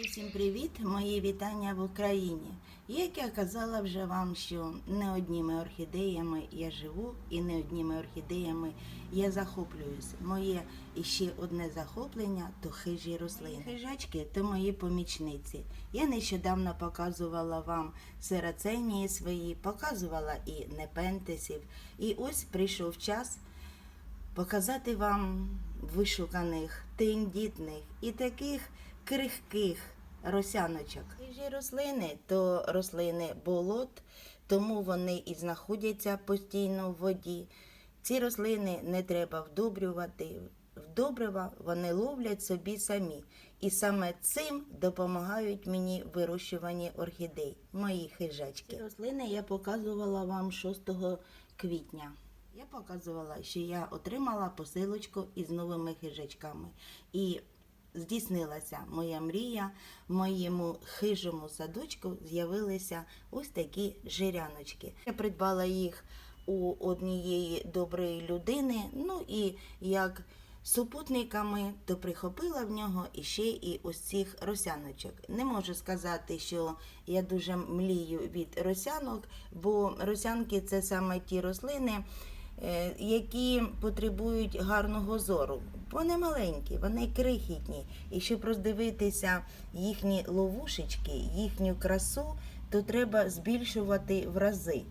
Усім привіт! Мої вітання в Україні. Як я казала вже вам, що не одніми орхідеями я живу і не одніми орхідеями я захоплююсь. Моє іще одне захоплення то хижі рослини. Хижачки то мої помічниці. Я нещодавно показувала вам сераценії свої, показувала і непентесів. І ось прийшов час показати вам вишуканих, тендітних і таких крихких росяночок. Хижі рослини то рослини болот, тому вони і знаходяться постійно в воді. Ці рослини не треба вдобрювати. Вдобрива вони ловлять собі самі. І саме цим допомагають мені в вирощуванні орхідей, мої хижачки. Ці рослини я показувала вам 6 квітня. Я показувала, що я отримала посилочку із новими хижачками. І здійснилася моя мрія. В моєму хижому садочку з'явилися ось такі жиряночки. Я придбала їх у однієї доброї людини. Ну і як супутниками, то прихопила в нього іще і ось цих росяночок. Не можу сказати, що я дуже млію від росянок, бо росянки це саме ті рослини. Е, Які потребують гарного зору. Вони маленькі, вони крихітні. І щоб роздивитися їхні ловушечки, їхню красу, то треба збільшувати в рази.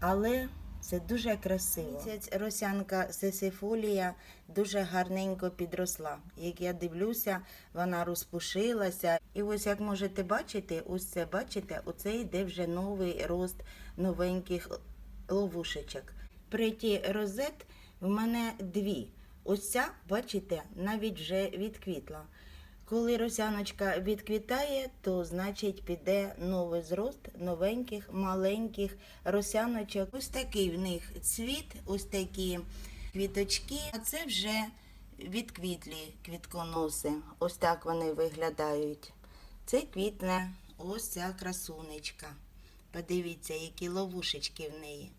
Але це дуже красиво. Місяць росянка сесифолія дуже гарненько підросла. Як я дивлюся, вона розпушилася. І ось як можете бачити, ось це бачите, оце йде вже новий рост новеньких ловушечок. Преті розет в мене дві. Ось ця, бачите, навіть вже відквітла. Коли росяночка відквітає, то значить піде новий зрост новеньких маленьких росяночок. Ось такий в них цвіт, ось такі квіточки. А це вже відквітлі квітконоси. Ось так вони виглядають. Це квітне ось ця красунечка. Подивіться, які ловушечки в неї.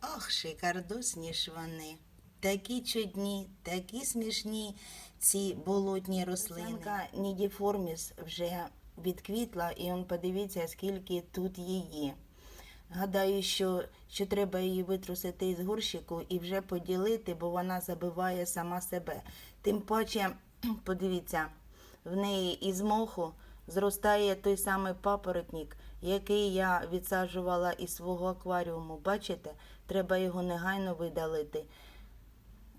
Ах, шикардосні ж вони. Такі чудні, такі смішні ці болотні рослини. Нідіформіс вже відквітла, і он подивіться, скільки тут її. Гадаю, що, що треба її витрусити із горщику і вже поділити, бо вона забиває сама себе. Тим паче, подивіться, в неї із моху зростає той самий папоротник, який я відсаджувала із свого акваріуму. Бачите, треба його негайно видалити.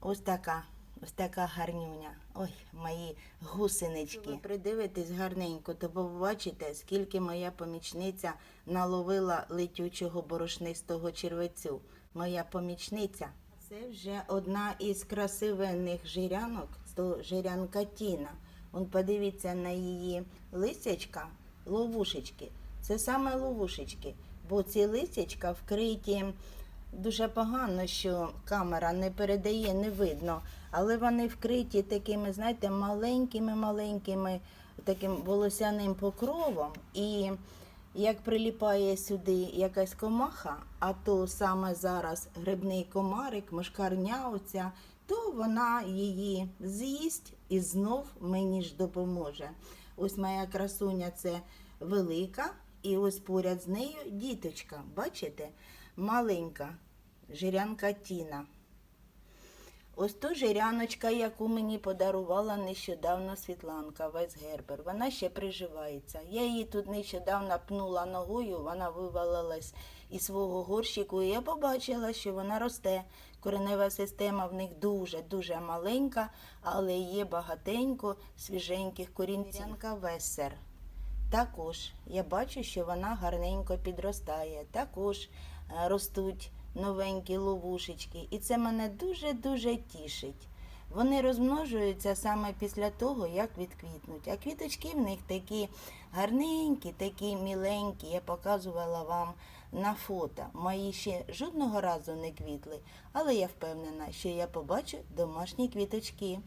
Ось така, ось така гарнюня. Ой, мої гусенички. Ви придивитесь гарненько, то побачите, скільки моя помічниця наловила летючого борошнистого червецю. Моя помічниця. Це вже одна із красивенних жирянок, то жирянка Тіна. Он подивіться на її лисячка, ловушечки. Це саме ловушечки, бо ці лисячка вкриті дуже погано, що камера не передає, не видно. Але вони вкриті такими, знаєте, маленькими-маленькими таким волосяним покровом. І як приліпає сюди якась комаха, а то саме зараз грибний комарик, мошкарня оця, то вона її з'їсть і знов мені ж допоможе. Ось моя красуня це велика, і ось поряд з нею діточка. Бачите? Маленька жирянка Тіна. Ось то жиряночка, яку мені подарувала нещодавно Світланка Вайсгербер. Вона ще приживається. Я її тут нещодавно пнула ногою, вона вивалилась із свого горщику, і я побачила, що вона росте. Коренева система в них дуже-дуже маленька, але є багатенько свіженьких корінців. Жирянка Весер. Також я бачу, що вона гарненько підростає. Також ростуть новенькі ловушечки, і це мене дуже-дуже тішить. Вони розмножуються саме після того, як відквітнуть. А квіточки в них такі гарненькі, такі міленькі. Я показувала вам на фото. Мої ще жодного разу не квітли, але я впевнена, що я побачу домашні квіточки.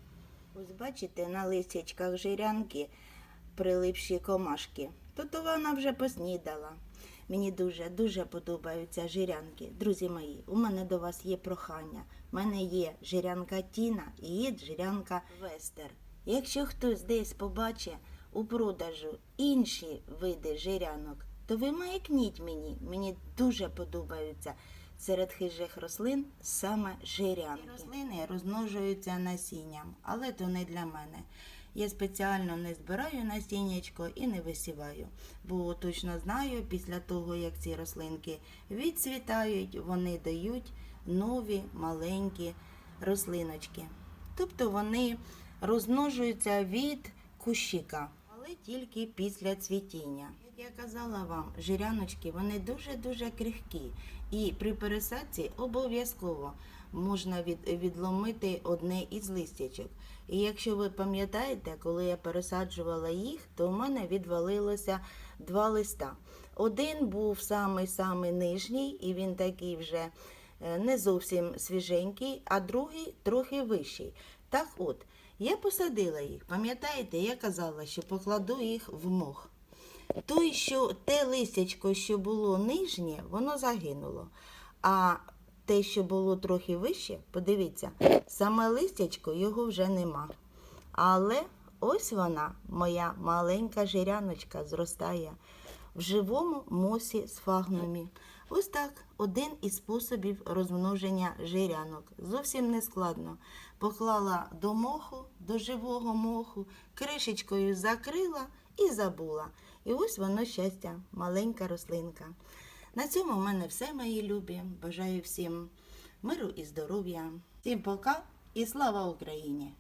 Ось бачите, на листячках жирянки прилипші комашки. Тобто вона вже поснідала. Мені дуже дуже подобаються жирянки. Друзі мої, у мене до вас є прохання. У мене є жирянка Тіна і є жирянка Вестер. Якщо хтось десь побачить у продажу інші види жирянок, то ви маякніть мені. Мені дуже подобаються серед хижих рослин саме жирянки. Рослини розмножуються насінням, але то не для мене. Я спеціально не збираю насіннячко і не висіваю, бо точно знаю, після того, як ці рослинки відцвітають, вони дають нові маленькі рослиночки. Тобто вони розмножуються від кущика, але тільки після цвітіння. Як я казала вам, жиряночки вони дуже-дуже крихкі. І при пересадці обов'язково можна від, відломити одне із листячок. І якщо ви пам'ятаєте, коли я пересаджувала їх, то в мене відвалилося два листа. Один був самий-самий нижній, і він такий вже е, не зовсім свіженький, а другий трохи вищий. Так от, я посадила їх. Пам'ятаєте, я казала, що покладу їх в мох. Той, що те листячко, що було нижнє, воно загинуло. А те, що було трохи вище, подивіться, саме листячко його вже нема. Але ось вона, моя маленька жиряночка, зростає в живому мосі сфагнумі. Ось так один із способів розмноження жирянок. Зовсім не складно. Поклала до моху, до живого моху, кришечкою закрила і забула. І ось воно щастя, маленька рослинка. На цьому в мене все, мої любі. Бажаю всім миру і здоров'я. Всім пока і слава Україні!